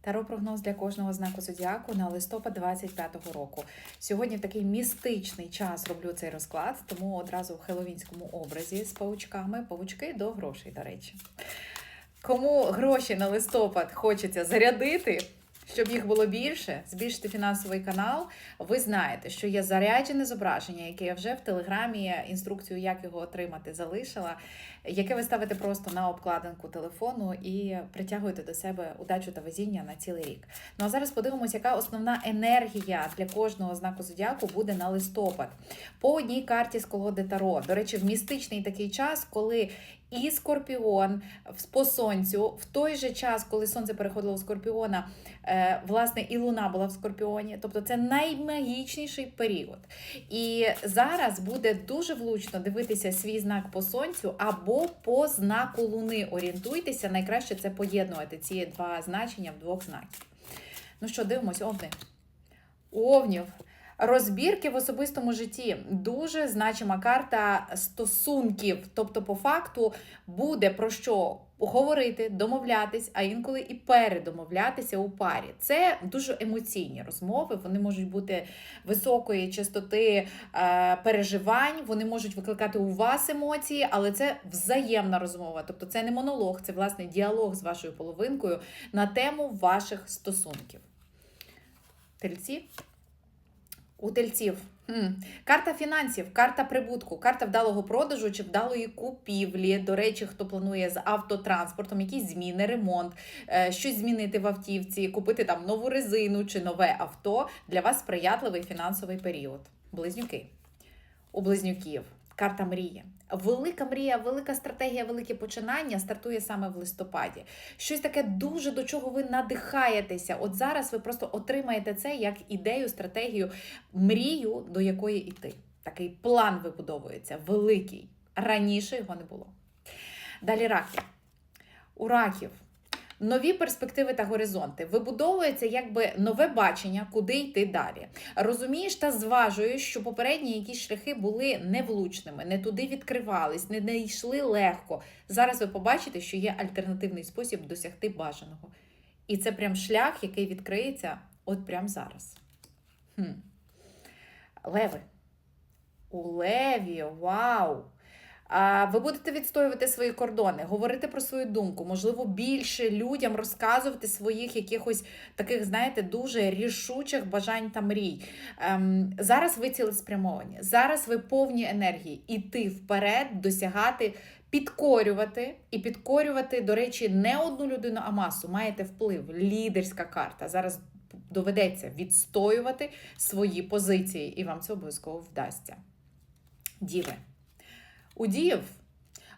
Таро прогноз для кожного знаку зодіаку на листопад 25-го року. Сьогодні в такий містичний час роблю цей розклад, тому одразу в хеловінському образі з паучками Павучки до грошей, до речі. Кому гроші на листопад хочеться зарядити, щоб їх було більше, збільшити фінансовий канал. Ви знаєте, що є заряджене зображення, яке я вже в телеграмі інструкцію, як його отримати, залишила, яке ви ставите просто на обкладинку телефону і притягуєте до себе удачу та везіння на цілий рік. Ну а зараз подивимося, яка основна енергія для кожного знаку зодіаку буде на листопад. По одній карті з колоди Таро. До речі, в містичний такий час, коли і Скорпіон по сонцю, в той же час, коли сонце переходило в Скорпіона, е, власне, і Луна була в Скорпіоні. Тобто це наймагічніший період. І зараз буде дуже влучно дивитися свій знак по сонцю або по знаку Луни. Орієнтуйтеся, найкраще це поєднувати ці два значення в двох знаків. Ну що, дивимось, овни. Овнів. Розбірки в особистому житті дуже значима карта стосунків. Тобто, по факту, буде про що говорити, домовлятись, а інколи і передомовлятися у парі. Це дуже емоційні розмови. Вони можуть бути високої частоти е, переживань, вони можуть викликати у вас емоції, але це взаємна розмова. Тобто, це не монолог, це власне діалог з вашою половинкою на тему ваших стосунків. Тельці. У тельців. Карта фінансів, карта прибутку, карта вдалого продажу чи вдалої купівлі. До речі, хто планує з автотранспортом, якісь зміни, ремонт, е, щось змінити в автівці, купити там нову резину чи нове авто. Для вас сприятливий фінансовий період. Близнюки. У близнюків. Карта мрії. Велика мрія, велика стратегія, велике починання стартує саме в листопаді. Щось таке дуже до чого ви надихаєтеся. От зараз ви просто отримаєте це як ідею, стратегію, мрію, до якої йти. Такий план вибудовується, великий. Раніше його не було. Далі раки. У раків. Нові перспективи та горизонти вибудовується якби нове бачення, куди йти далі. Розумієш та зважуєш, що попередні якісь шляхи були невлучними, не туди відкривались, не, йшли легко. Зараз ви побачите, що є альтернативний спосіб досягти бажаного. І це прям шлях, який відкриється от прямо зараз. Хм. Леви. У леві, вау! Ви будете відстоювати свої кордони, говорити про свою думку, можливо, більше людям розказувати своїх якихось таких, знаєте, дуже рішучих бажань та мрій. Ем, Зараз ви цілеспрямовані, зараз ви повні енергії, іти вперед, досягати, підкорювати і підкорювати, до речі, не одну людину, а масу. Маєте вплив, лідерська карта. Зараз доведеться відстоювати свої позиції, і вам це обов'язково вдасться. Діви. У діїв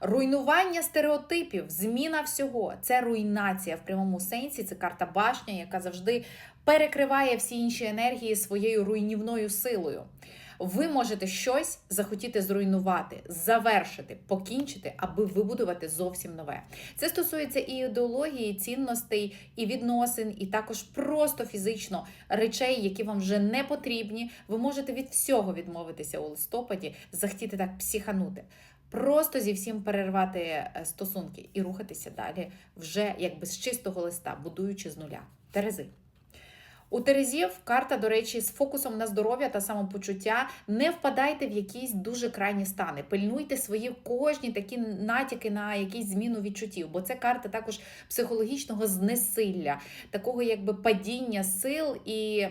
руйнування стереотипів, зміна всього це руйнація в прямому сенсі. Це карта башня, яка завжди перекриває всі інші енергії своєю руйнівною силою. Ви можете щось захотіти зруйнувати, завершити, покінчити, аби вибудувати зовсім нове. Це стосується і ідеології, цінностей, і відносин, і також просто фізично речей, які вам вже не потрібні. Ви можете від всього відмовитися у листопаді, захотіти так психанути. Просто зі всім перервати е, стосунки і рухатися далі вже якби з чистого листа, будуючи з нуля. Терези. У Терезів карта, до речі, з фокусом на здоров'я та самопочуття. Не впадайте в якісь дуже крайні стани. Пильнуйте свої кожні такі натяки на якісь зміну відчуттів, бо це карта також психологічного знесилля, такого якби падіння сил і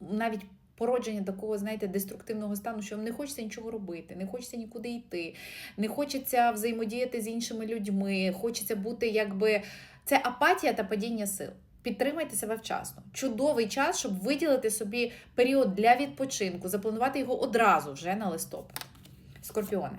навіть. Породження такого, знаєте, деструктивного стану, що вам не хочеться нічого робити, не хочеться нікуди йти, не хочеться взаємодіяти з іншими людьми, хочеться бути якби це апатія та падіння сил. Підтримайте себе вчасно. Чудовий час, щоб виділити собі період для відпочинку, запланувати його одразу вже на листопад. Скорпіони.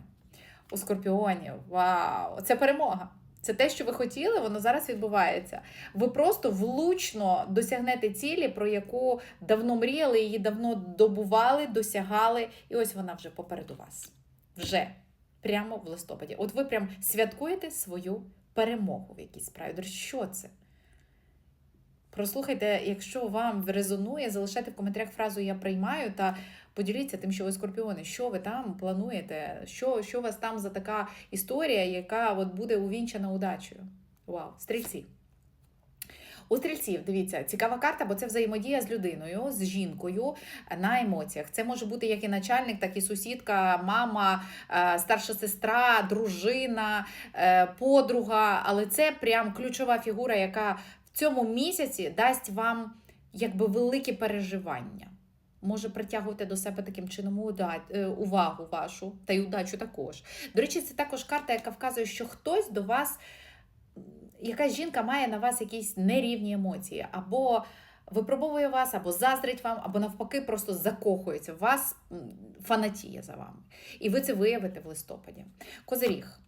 У скорпіонів. Вау! Це перемога. Це те, що ви хотіли, воно зараз відбувається. Ви просто влучно досягнете цілі, про яку давно мріяли, її давно добували, досягали, і ось вона вже попереду вас. Вже прямо в листопаді. От ви прям святкуєте свою перемогу в якійсь справі. Що це? Прослухайте, якщо вам резонує, залишайте в коментарях фразу Я приймаю та поділіться тим, що ви скорпіони, що ви там плануєте, що, що у вас там за така історія, яка от буде увінчана удачею. Вау, стрільці. У стрільців, дивіться, цікава карта, бо це взаємодія з людиною, з жінкою на емоціях. Це може бути як і начальник, так і сусідка, мама, е, старша сестра, дружина, е, подруга. Але це прям ключова фігура, яка цьому місяці дасть вам якби великі переживання. Може притягувати до себе таким чином е, увагу вашу та й удачу також. До речі, це також карта, яка вказує, що хтось до вас, якась жінка має на вас якісь нерівні емоції, або випробовує вас, або заздрить вам, або навпаки, просто закохується в вас, фанатіє за вами. І ви це виявите в листопаді. Козиріг.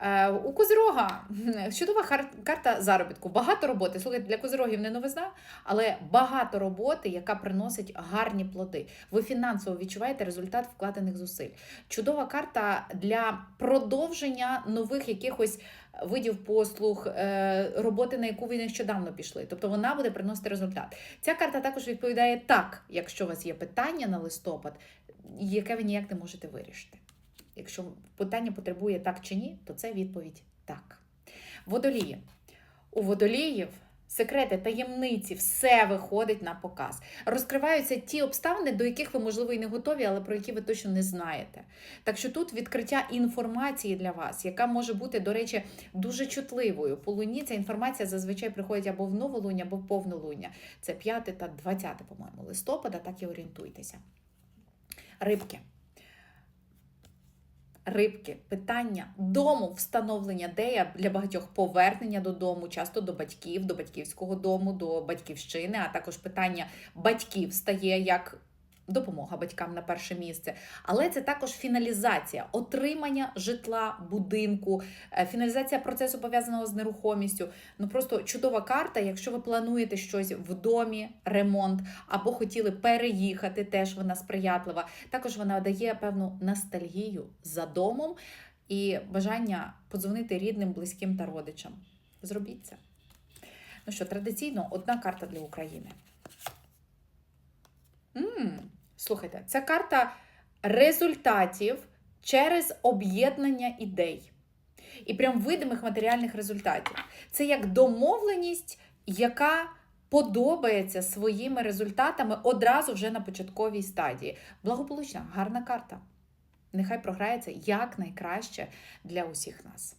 Е, У Козирога чудова карта заробітку. Багато роботи. Слухайте, для козирогів не новизна, але багато роботи, яка приносить гарні плоди. Ви фінансово відчуваєте результат вкладених зусиль. Чудова карта для продовження нових якихось видів послуг, е, роботи, на яку ви нещодавно пішли. Тобто вона буде приносити результат. Ця карта також відповідає так, якщо у вас є питання на листопад, яке ви ніяк не можете вирішити. Якщо питання потребує так чи ні, то це відповідь так. Водолії. У водоліїв секрети, таємниці, все виходить на показ. Розкриваються ті обставини, до яких ви, можливо, і не готові, але про які ви точно не знаєте. Так що тут відкриття інформації для вас, яка може бути, до речі, дуже чутливою. По луні ця інформація зазвичай приходить або в новолуння, або в повнолуння. Це 5 та 20, по-моєму, листопада, так і орієнтуйтеся. Рибки. Рибки, питання дому, встановлення, дея для багатьох повернення додому, часто до батьків, до батьківського дому, до батьківщини, а також питання батьків стає як допомога батькам на перше місце. Але це також фіналізація, отримання житла, будинку, е, фіналізація процесу пов'язаного з нерухомістю. Ну просто чудова карта, якщо ви плануєте щось в домі, ремонт, або хотіли переїхати, теж вона сприятлива. Також вона дає певну ностальгію за домом і бажання подзвонити рідним, близьким та родичам. Зробіть це. Ну що, традиційно одна карта для України. м слухайте, це карта результатів через об'єднання ідей. І прям видимих матеріальних результатів. Це як домовленість, яка подобається своїми результатами одразу вже на початковій стадії. Благополучна, гарна карта. Нехай програється якнайкраще для усіх нас.